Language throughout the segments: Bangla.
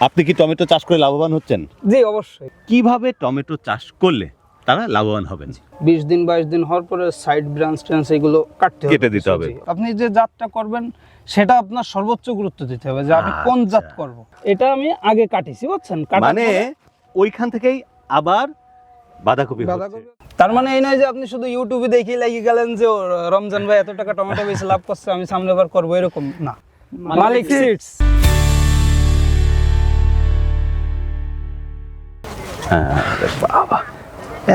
আপনি কি টমেটো চাষ করে লাভবান হচ্ছেন? জি অবশ্যই। কীভাবে টমেটো চাষ করলে তারা লাভবান হবেন? বিশ দিন বাইশ দিন হওয়ার পরে সাইড ব্রাঞ্চ ট্রান্স এগুলো কাটতে কেটে দিতে হবে। আপনি যে জাতটা করবেন সেটা আপনার সর্বোচ্চ গুরুত্ব দিতে হবে যে আমি কোন জাত আচ্ছা। করব। এটা আমি আগে কাটিছি বুঝছেন? মানে ওইখান থেকেই আবার বাঁধাকপি বাঁধাকপি- তার মানে এই নয় যে আপনি শুধু ইউটিউবে দেখে লাগিয়ে গেলেন যে রমজান ভাই এত টাকা টমেটো বেশি লাভ করছে আমি সামনে বার করব এরকম না। মালিক সিডস হ্যাঁ বাবা,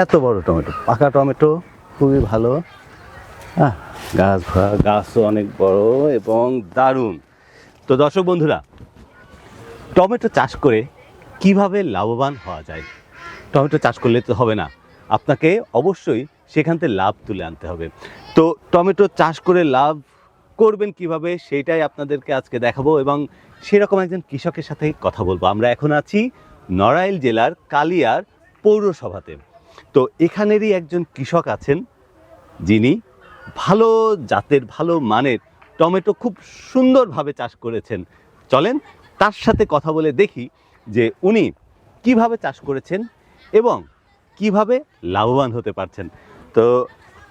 এত বড় টমেটো, পাকা টমেটো খুবই ভালো। হ্যাঁ গাছ ভরা গাছও অনেক বড় এবং দারুণ। তো দর্শক বন্ধুরা, টমেটো চাষ করে কীভাবে লাভবান হওয়া যায়? টমেটো চাষ করলে তো হবে না। আপনাকে অবশ্যই সেখান থেকে লাভ তুলে আনতে হবে। তো টমেটো চাষ করে লাভ করবেন কীভাবে সেইটাই আপনাদেরকে আজকে দেখাবো এবং সেরকম একজন কৃষকের সাথে কথা বলব। আমরা এখন আছি নড়াইল জেলার কালিয়ার পৌরসভাতে। তো এখানেরই একজন কৃষক আছেন, যিনি ভালো জাতের, ভালো মানের টমেটো খুব সুন্দরভাবে চাষ করেছেন। চলেন তার সাথে কথা বলে দেখি যে উনি কীভাবে চাষ করেছেন এবং কীভাবে লাভবান হতে পারছেন। তো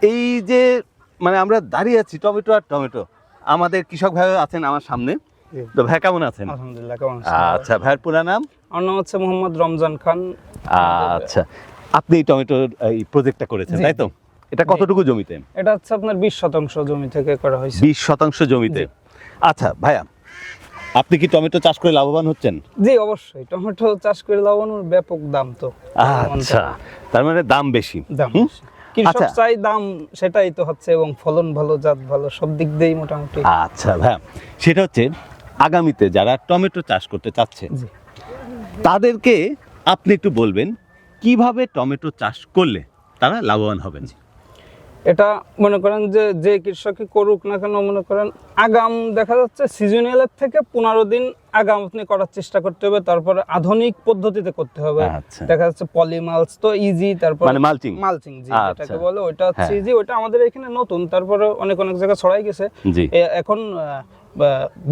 এই যে মানে আমরা দাঁড়িয়ে আছি টমেটো আর টমেটো। আমাদের কৃষক ভাই আছেন আমার সামনে। তো ভাই কেমন আছেন? আলহামদুলিল্লাহ কেমন আছেন? আচ্ছা ভাইয়ের পুরা নাম? আমার নাম হচ্ছে মোহাম্মদ রমজান খান। আচ্ছা আপনি টমেটোর এই প্রজেক্টটা করেছেন তাই তো? এটা কতটুকু জমিতে? এটা হচ্ছে আপনার বিশ শতাংশ জমি থেকে করা হয়েছে। বিশ শতাংশ জমিতে? আচ্ছা ভাইয়া আপনি কি টমেটো চাষ করে লাভবান হচ্ছেন? জি অবশ্যই। টমেটো চাষ করে লাগানোর ব্যাপক দাম তো। আচ্ছা তার মানে দাম বেশি। দাম? কৃষক আচ্ছা। চাই দাম সেটাই তো হচ্ছে এবং ফলন ভালো জাত ভালো সব দিক দিয়েই মোটামুটি। আচ্ছা ভাইয়া সেটা হচ্ছে আগামীতে যারা টমেটো চাষ করতে চাচ্ছে। তাদেরকে আপনি একটু বলবেন কীভাবে টমেটো চাষ করলে তারা লাভবান হবেন? এটা মনে করেন যে যে কৃষকই করুক না কেন মনে করেন আগাম দেখা যাচ্ছে সিজনালের থেকে পনেরো দিন আগাম আপনি করার চেষ্টা করতে হবে তারপরে আধুনিক পদ্ধতিতে করতে হবে। আচ্ছা। দেখা যাচ্ছে পলিমালস তো ইজি তারপর মানে মালচিং মালচিং জি আচ্ছা। এটাকে বলে ওইটা হচ্ছে হ্যাঁ। ইজি ওইটা আমাদের এখানে নতুন তারপরে অনেক অনেক জায়গায় ছড়াই গেছে। এখন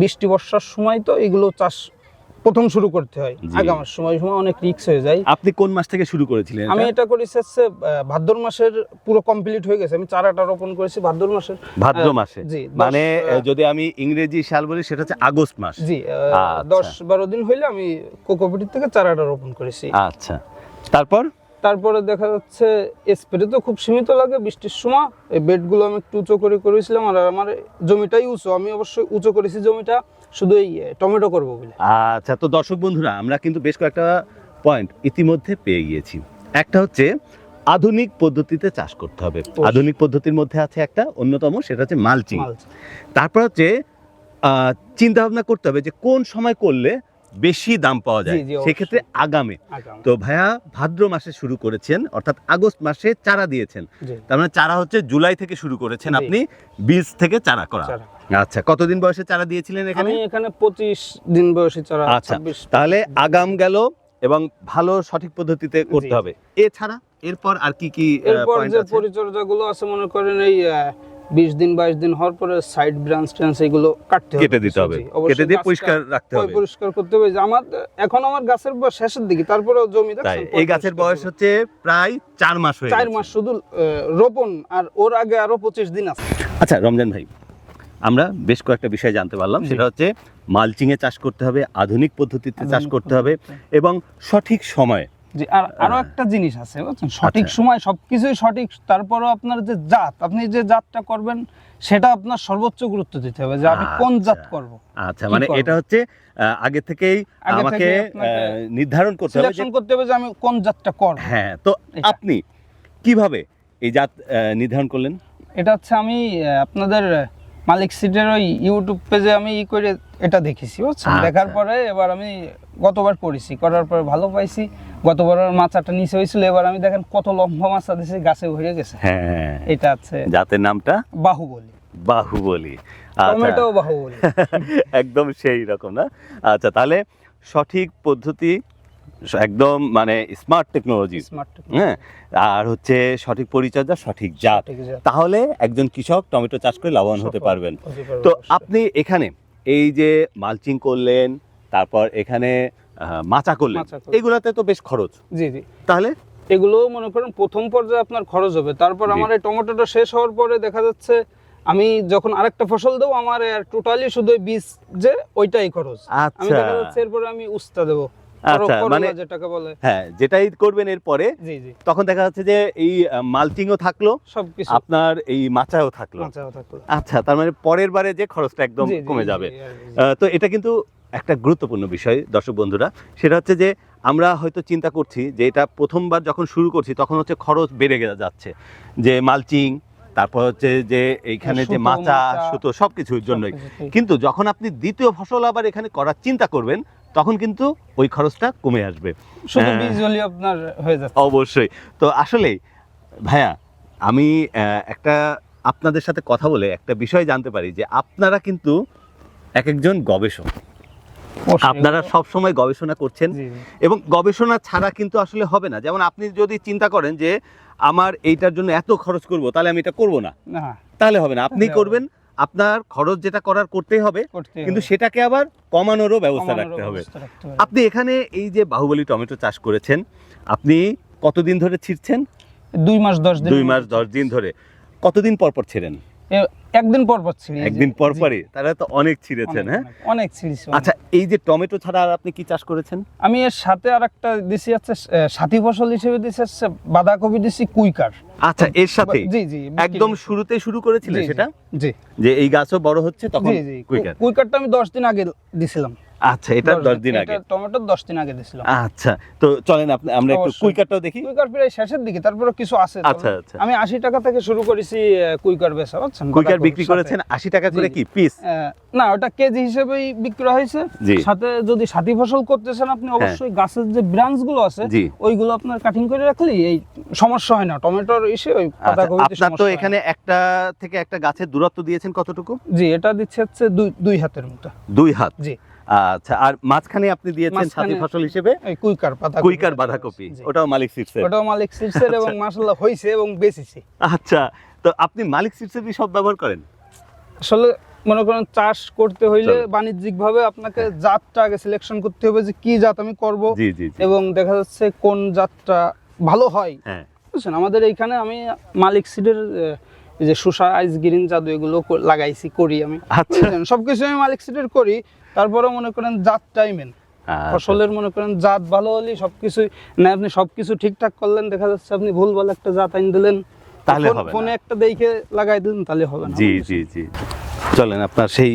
বৃষ্টি বর্ষার সময় তো এগুলো চাষ প্রথম শুরু করতে হয়। আগামের সময় সময় অনেক রিক্স হয়ে যায়। আপনি কোন মাস থেকে শুরু করেছিলেন আমি এটা? করেছি হচ্ছে ভাদ্র মাসের পুরো কমপ্লিট হয়ে গেছে। আমি চারাটা রোপণ করেছি ভাদ্র মাসের। ভাদ্র মাসে? জি মানে যদি আমি ইংরেজি সাল বলি সেটা হচ্ছে আগস্ট মাস। জি আচ্ছা। দশ বারো দিন হইলে আমি কোকোপিটির থেকে চারাটা রোপণ করেছি। আচ্ছা। তারপর? তারপরে দেখা যাচ্ছে স্প্রে তো খুব সীমিত লাগে বৃষ্টির সময়। এই বেডগুলো আমি একটু উঁচু করে করেছিলাম আর আমার জমিটাই উঁচু। আমি অবশ্যই উঁচু করেছি জমিটা শুধু এই টমেটো করব বলে। আচ্ছা তো দর্শক বন্ধুরা আমরা কিন্তু বেশ কয়েকটা পয়েন্ট ইতিমধ্যে পেয়ে গিয়েছি। একটা হচ্ছে আধুনিক পদ্ধতিতে চাষ করতে হবে। আধুনিক পদ্ধতির মধ্যে আছে একটা অন্যতম সেটা হচ্ছে মালচিং। তারপর হচ্ছে চিন্তা ভাবনা করতে হবে যে কোন সময় করলে বেশি দাম পাওয়া যায়। সেক্ষেত্রে আগামে। তো ভাইয়া ভাদ্র মাসে শুরু করেছেন অর্থাৎ আগস্ট মাসে চারা দিয়েছেন। তার মানে চারা হচ্ছে জুলাই থেকে শুরু করেছেন আপনি বীজ থেকে চারা করা। আচ্ছা কতদিন বয়সে চারা দিয়েছিলেন এখানে? এখানে পঁচিশ দিন বয়সে চারা আচ্ছা, তাহলে আগাম গেল এবং ভালো সঠিক পদ্ধতিতে করতে হবে। এছাড়া এরপর আর কি কি এরপর যে পরিচর্যা গুলো আছে মনে করেন এই বিশ দিন বাইশ দিন হওয়ার পরে সাইড ব্রাঞ্চ ট্রান্স এগুলো কাটতে হবে। কেটে দিতে হবে। কেটে দিয়ে পরিষ্কার রাখতে হবে। পরিষ্কার করতে হবে। যে আমার এখন আমার গাছের বয়স শেষের দিকে তারপরে জমি এই গাছের বয়স হচ্ছে প্রায় চার মাস হয়ে। চার মাস শুধু রোপণ আর ওর আগে আরও পঁচিশ দিন আছে। আচ্ছা রমজান ভাই আমরা বেশ কয়েকটা বিষয় জানতে পারলাম। সেটা হচ্ছে মালচিংয়ে চাষ করতে হবে আধুনিক পদ্ধতিতে চাষ করতে হবে এবং সঠিক সময়ে জি আর আরও একটা জিনিস আছে বুঝছেন? সঠিক আচ্ছা। সময় সবকিছুই সঠিক তারপরও আপনার যে জাত আপনি যে জাতটা করবেন সেটা আপনার সর্বোচ্চ গুরুত্ব দিতে হবে যে আমি কোন জাত আচ্ছা। করব আচ্ছা মানে এটা হচ্ছে আগে থেকেই আমাকে নির্ধারণ করতে হবে সিলেকশন করতে হবে যে আমি কোন জাতটা করব। হ্যাঁ তো আপনি কীভাবে এই জাত নির্ধারণ করলেন? এটা হচ্ছে আমি আপনাদের মালিক সিটের ওই ইউটিউব পেজে আমি ই করে এটা দেখেছি বুঝছেন? আচ্ছা। দেখার পরে এবার আমি গতবার করেছি করার পরে ভালো পাইছি গতবার মাচাটা নিচে হয়েছিল এবার আমি দেখেন কত লম্বা মাছা দিয়েছি গাছে ভরে গেছে। হ্যাঁ। এটা আছে জাতের নামটা? বাহুবলী। বাহুবলী। আচ্ছা। টমেটো বাহুবলী। একদম সেই রকম না? আচ্ছা তাহলে সঠিক পদ্ধতি একদম মানে স্মার্ট টেকনোলজি স্মার্ট হ্যাঁ আর হচ্ছে সঠিক পরিচর্যা সঠিক জাত। তাহলে একজন কৃষক টমেটো চাষ করে লাভবান হতে পারবেন। তো আপনি এখানে এই যে মালচিং করলেন তারপর এখানে মাচা করলেন। এগুলাতে তো বেশ খরচ। জি জি। তাহলে? এগুলো মনে করেন প্রথম পর্যায়ে আপনার খরচ হবে। তারপর আমার এই টমেটোটা শেষ হওয়ার পরে দেখা যাচ্ছে আমি যখন আরেকটা ফসল দেবো আমার টোটালি শুধু বীজ যে ওইটাই খরচ। আমি আচ্ছা। দেখা যাচ্ছে এরপরে আমি উস্তা দেবো। আচ্ছা, মানে- বলে। হ্যাঁ যেটাই করবেন এরপরে তখন দেখা যাচ্ছে যে এই মালচিংও থাকল সবকিছু। আপনার এই মাচাও থাকল। আচ্ছা তার মানে পরের বারে যে খরচটা একদম কমে যাবে। তো এটা কিন্তু একটা গুরুত্বপূর্ণ বিষয় দর্শক বন্ধুরা সেটা হচ্ছে যে আমরা হয়তো চিন্তা করছি যে এটা প্রথমবার যখন শুরু করছি তখন হচ্ছে খরচ বেড়ে যাচ্ছে। যে মালচিং তারপর হচ্ছে যে এইখানে যে মাচা সুতো সবকিছুর জন্যই কিন্তু যখন আপনি দ্বিতীয় ফসল আবার এখানে করার চিন্তা করবেন তখন কিন্তু ওই খরচটা কমে আসবে। হ্যাঁ। আপনার হয়ে যাচ্ছে। অবশ্যই। তো আসলে ভাইয়া আমি একটা আপনাদের সাথে কথা বলে একটা বিষয় জানতে পারি যে আপনারা কিন্তু এক একজন গবেষক। আপনারা সব সময় গবেষণা করছেন। এবং গবেষণা ছাড়া কিন্তু আসলে হবে না। যেমন আপনি যদি চিন্তা করেন যে আমার এইটার জন্য এত খরচ করব তাহলে আমি এটা করব না। তাহলে হবে না। আপনি করবেন আপনার খরচ যেটা করার করতেই হবে কিন্তু সেটাকে আবার কমানোরও ব্যবস্থা রাখতে হবে। আপনি এখানে এই যে বাহুবলী টমেটো চাষ করেছেন আপনি কতদিন ধরে ছিটছেন দুই মাস দশ দিন। দুই মাস দশ দিন ধরে। কতদিন পর পর ছিলেন একদিন পর পর ছিঁড়ি, একদিন পর পরই? তাহলে তো অনেক ছিঁড়েছেন হ্যাঁ? অনেক, অনেক আচ্ছা এই যে টমেটো ছাড়া আর আপনি কি চাষ করেছেন? আমি এর সাথে আর একটা দিছি হচ্ছে সাথী ফসল হিসেবে দিছি হচ্ছে বাঁধাকপি দিছি কুইকার। আচ্ছা এর সাথে? জি জি একদম। শুরুতে শুরু করেছিলেন সেটা? জি। যে এই গাছও বড় হচ্ছে তখন কুইকার। কুইকারটা আমি দশ দিন আগে দিছিলাম। আচ্ছা এটা দশ দিন আগে। টমেটো দশ দিন আগে দিছিলাম আচ্ছা তো চলেন আপনি আমরা একটু কুইকারটাও দেখি। কুইকার প্রায় শেষের দিকে তারপরে কিছু আছে। আচ্ছা, আচ্ছা। আমি আশি টাকা থেকে শুরু করেছি কুইকার বেচা বুঝছেন? কুইকার বিক্রি করেছেন আশি টাকা করে কি পিস? না ওটা কেজি হিসেবেই বিক্রি হয়েছে। সাথে যদি সাথী ফসল করতেছেন আপনি অবশ্যই গাছের যে ব্রাঞ্চগুলো আছে। ওইগুলো আপনার কাটিং করে রাখলে এই সমস্যা হয় না। টমেটোর ইসে ওই আচ্ছা, আপনার তো হয়। এখানে একটা থেকে একটা গাছের দূরত্ব দিয়েছেন কতটুকু? জি এটা দিচ্ছে হচ্ছে দুই দুই হাতের মতো। দুই হাত? জি। আচ্ছা আর মাঝখানে আপনি দিয়েছেন সাথী ফসল হিসেবে? কুইকার পাতা কুইকার বাঁধাকপি ওটাও মালিক সিটসের ওটাও মালিক সিটসের এবং মাসাল্লাহ হয়েছে এবং বেচেছি। আচ্ছা তো আপনি মালিক সিটসেরই সব ব্যবহার করেন? আসলে মনে করেন চাষ করতে হইলে চলো। বাণিজ্যিক ভাবে আপনাকে জাতটা আগে সিলেকশন করতে হবে যে কি জাত আমি করব এবং দেখা যাচ্ছে কোন জাতটা ভালো হয়। হ্যাঁ। বুঝছেন? আমাদের এইখানে আমি মালিক সিডের এই যে সুসা আইস গ্রিন জাদু এগুলো লাগাইছি করি আমি। আচ্ছা। সবকিছু আমি মালিক সিটের করি তারপরে মনে করেন জাত মেন আচ্ছা। ফসলের মনে করেন জাত ভালো হলে সবকিছু না আপনি সবকিছু ঠিকঠাক করলেন দেখা যাচ্ছে আপনি ভুল ভালো একটা জাত আইন দিলেন তাহলে হবে ফোনে একটা দেখে লাগাই দিলেন তাহলে হবে না। জি জি জি। চলেন আপনার সেই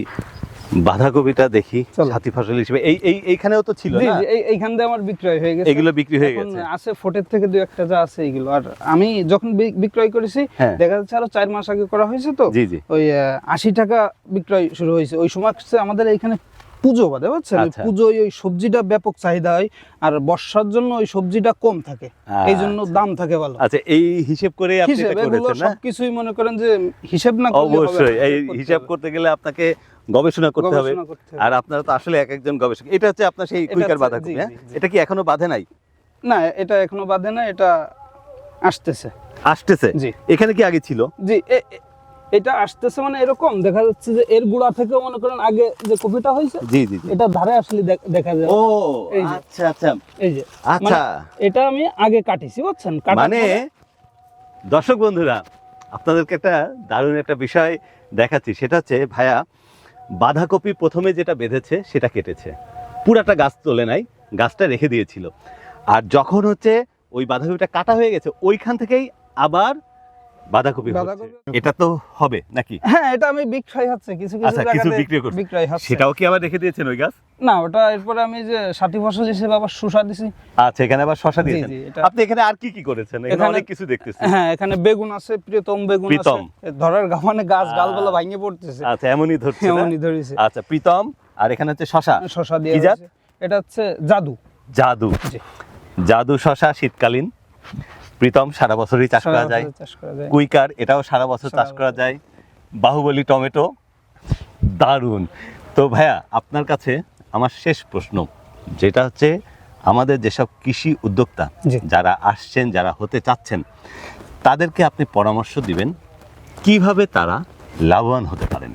বাঁধাকপিটা দেখি। সাথী ফসল হিসেবে। এই এই এইখানেও তো ছিল না? এই- এইখান দিয়ে আমার বিক্রয় হয়ে গেছে। এগুলো বিক্রি হয়ে এখন গেছে। আছে ফোটের থেকে দুই একটা যা আছে এগুলো। আর আমি যখন বিক্রয় করেছি হ্যাঁ। দেখা যাচ্ছে আরও চার মাস আগে করা হয়েছে তো জি জি। ওই আশি টাকা বিক্রয় শুরু হয়েছে। ওই সময় আমাদের এখানে পুজো বাদে বুঝছেন? আচ্ছা। পুজোয় ওই সবজিটা ব্যাপক চাহিদা হয় আর বর্ষার জন্য ওই সবজিটা কম থাকে। এই জন্য দাম থাকে ভালো। আচ্ছা এই হিসেব করে আপনি এটা করেছেন না? সবকিছুই মনে করেন যে হিসেব না অবশ্যই এই হিসাব করতে গেলে আপনাকে গবেষণা করতে হবে। আর আপনারা তো আসলে এক একজন গবেষক। এটা হচ্ছে আপনার সেই কুইকার বাঁধাকপি হ্যাঁ। এটা কি এখনও বাঁধে নাই? না এটা এখনও বাদে না এটা আসতেছে। আসতেছে? জি। এখানে কি আগে ছিল? জি এটা আসতেছে মানে এরকম দেখা যাচ্ছে যে এর গুড়া থেকে মনে করেন আগে যে কপিটা হয়েছে জি জি এটা ধারে আসলে দেখা যায়। ও আচ্ছা আচ্ছা। এই যে। আচ্ছা। এটা আমি আগে কাটিছি বুঝছেন? মানে দর্শক বন্ধুরা আপনাদেরকে একটা দারুণ একটা বিষয় দেখাচ্ছি। সেটা হচ্ছে ভাইয়া বাঁধাকপি প্রথমে যেটা বেঁধেছে, সেটা কেটেছে। পুরাটা গাছ তোলে নাই, গাছটা রেখে দিয়েছিল। আর যখন হচ্ছে ওই বাঁধাকপিটা কাটা হয়ে গেছে, ওইখান থেকেই আবার বাঁধাকপি এটা তো হবে নাকি? হ্যাঁ এটা আমি বিক্রয় হচ্ছে কিছু কিছু আচ্ছা, কিছু বিক্রি করছে। বিক্রয় হচ্ছে। সেটাও কি আবার রেখে দিয়েছেন ওই গাছ? না ওটা এরপরে আমি যে সাথী ফসল হিসেবে আবার শসা দিছি। আচ্ছা এখানে আবার জি, দিয়েছেন। আপনি এখানে আর কি কি করেছেন? এখানে অনেক কিছু দেখতেছি। হ্যাঁ এখানে বেগুন আছে প্রীতম বেগুন আছে। ধরার গামানে গাছ ডালপালা ভাঙে পড়তেছে। আচ্ছা এমনই ধরছে? এমনই ধরেছে। আচ্ছা প্রীতম আর এখানে হচ্ছে শশা শসা দিয়ে এটা হচ্ছে জাদু। জাদু। জাদু শশা শীতকালীন। প্রীতম সারা বছরই চাষ করা যায়। কুইকার এটাও সারা বছর চাষ করা যায়। বাহুবলী টমেটো দারুণ। তো ভাইয়া আপনার কাছে আমার শেষ প্রশ্ন যেটা হচ্ছে আমাদের যেসব কৃষি উদ্যোক্তা যারা আসছেন যারা হতে চাচ্ছেন তাদেরকে আপনি পরামর্শ দিবেন কীভাবে তারা লাভবান হতে পারেন?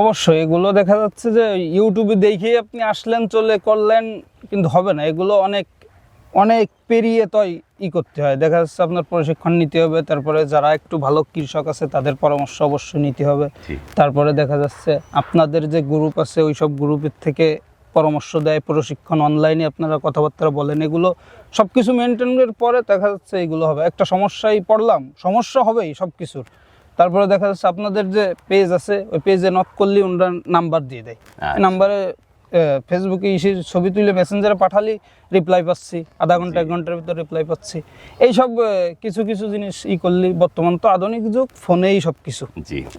অবশ্যই এগুলো দেখা যাচ্ছে যে ইউটিউবে দেখেই আপনি আসলেন চলে করলেন কিন্তু হবে না। এগুলো অনেক অনেক পেরিয়ে তো ই করতে হয়। দেখা যাচ্ছে আপনার প্রশিক্ষণ নিতে হবে তারপরে যারা একটু ভালো কৃষক আছে তাদের পরামর্শ অবশ্যই নিতে হবে। তারপরে দেখা যাচ্ছে আপনাদের যে গ্রুপ আছে ওই সব গ্রুপের থেকে পরামর্শ দেয় প্রশিক্ষণ অনলাইনে আপনারা কথাবার্তা বলেন এগুলো সব কিছু মেনটেনের পরে দেখা যাচ্ছে এগুলো হবে। একটা সমস্যায় পড়লাম সমস্যা হবেই সব কিছুর তারপরে দেখা যাচ্ছে আপনাদের যে পেজ আছে ওই পেজে নক করলে ওনারা নাম্বার দিয়ে দেয়। আচ্ছা। নাম্বারে ফেসবুকে ইসে ছবি তুলে মেসেঞ্জারে পাঠালি রিপ্লাই পাচ্ছি আধা ঘণ্টা এক ঘণ্টার ভিতর রিপ্লাই পাচ্ছি। এইসব কিছু কিছু জিনিস ই করলি বর্তমান তো আধুনিক যুগ ফোনেই সব কিছু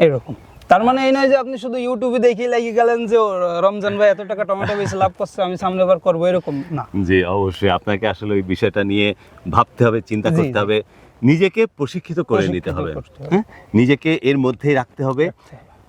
এরকম। তার মানে এই নয় যে আপনি শুধু ইউটিউবে দেখেই লাগিয়ে গেলেন যে রমজান ভাই এত টাকা টমেটো বেশি লাভ করছে আমি সামনে বার করব এরকম না। জি অবশ্যই। আপনাকে আসলে ওই বিষয়টা নিয়ে ভাবতে হবে চিন্তা করতে হবে। নিজেকে প্রশিক্ষিত করে নিতে হবে। হ্যাঁ? নিজেকে এর মধ্যেই রাখতে হবে।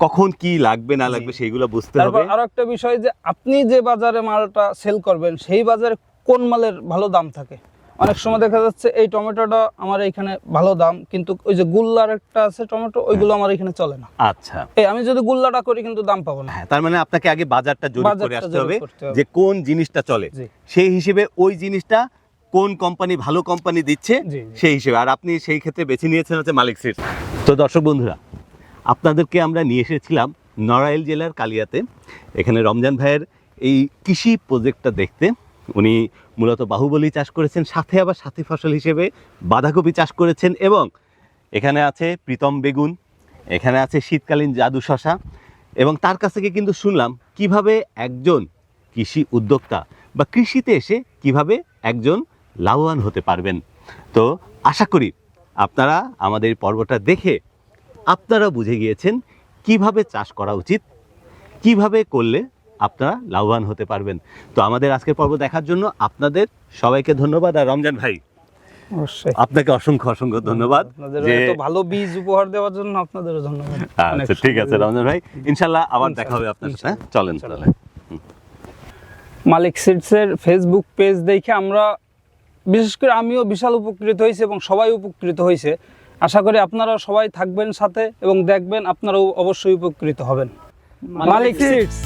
কখন কি লাগবে না লাগবে সেইগুলো বুঝতে হবে। আরও একটা বিষয় যে আপনি যে বাজারে মালটা সেল করবেন সেই বাজারে কোন মালের ভালো দাম থাকে? অনেক সময় দেখা যাচ্ছে এই টমেটোটা আমার এইখানে ভালো দাম কিন্তু ওই যে গুল্লার একটা আছে টমেটো ওইগুলো আমার এখানে চলে না। আচ্ছা। এই আমি যদি গুল্লাটা করি কিন্তু দাম পাবো না। হ্যাঁ তার মানে আপনাকে আগে বাজারটা জরিপ করে আসতে হবে যে কোন জিনিসটা চলে। সেই হিসেবে ওই জিনিসটা কোন কোম্পানি ভালো কোম্পানি দিচ্ছে। সেই হিসেবে। আর আপনি সেই ক্ষেত্রে বেছে নিয়েছেন হচ্ছে মালিক সিট তো দর্শক বন্ধুরা আপনাদেরকে আমরা নিয়ে এসেছিলাম নড়াইল জেলার কালিয়াতে। এখানে রমজান ভাইয়ের এই কৃষি প্রজেক্টটা দেখতে। উনি মূলত বাহুবলী চাষ করেছেন, সাথে আবার সাথী ফসল হিসেবে বাঁধাকপি চাষ করেছেন এবং এখানে আছে প্রীতম বেগুন, এখানে আছে শীতকালীন জাদু শশা এবং তার কাছ থেকে কিন্তু শুনলাম কীভাবে একজন কৃষি উদ্যোক্তা বা কৃষিতে এসে কীভাবে একজন লাভবান হতে পারবেন। তো আশা করি আপনারা আমাদের পর্বটা দেখে আপনারা বুঝে গিয়েছেন কীভাবে চাষ করা উচিত কীভাবে করলে আপনারা লাভবান হতে পারবেন। তো আমাদের আজকের পর্ব দেখার জন্য আপনাদের সবাইকে ধন্যবাদ। আর রমজান ভাই আপনাকে অসংখ্য অসংখ্য ধন্যবাদ যে ভালো বীজ উপহার দেওয়ার জন্য আপনাদেরও ধন্যবাদ। আচ্ছা ঠিক আছে রমজান ভাই ইনশাল্লাহ আবার দেখা হবে আপনার সাথে হ্যাঁ? চলেন চলেন। মালিক সিটসের ফেসবুক পেজ দেখে আমরা বিশেষ করে আমিও বিশাল উপকৃত হয়েছি এবং সবাই উপকৃত হয়েছে। আশা করি আপনারা সবাই থাকবেন সাথে এবং দেখবেন আপনারাও অবশ্যই উপকৃত হবেন। মালিক সিটস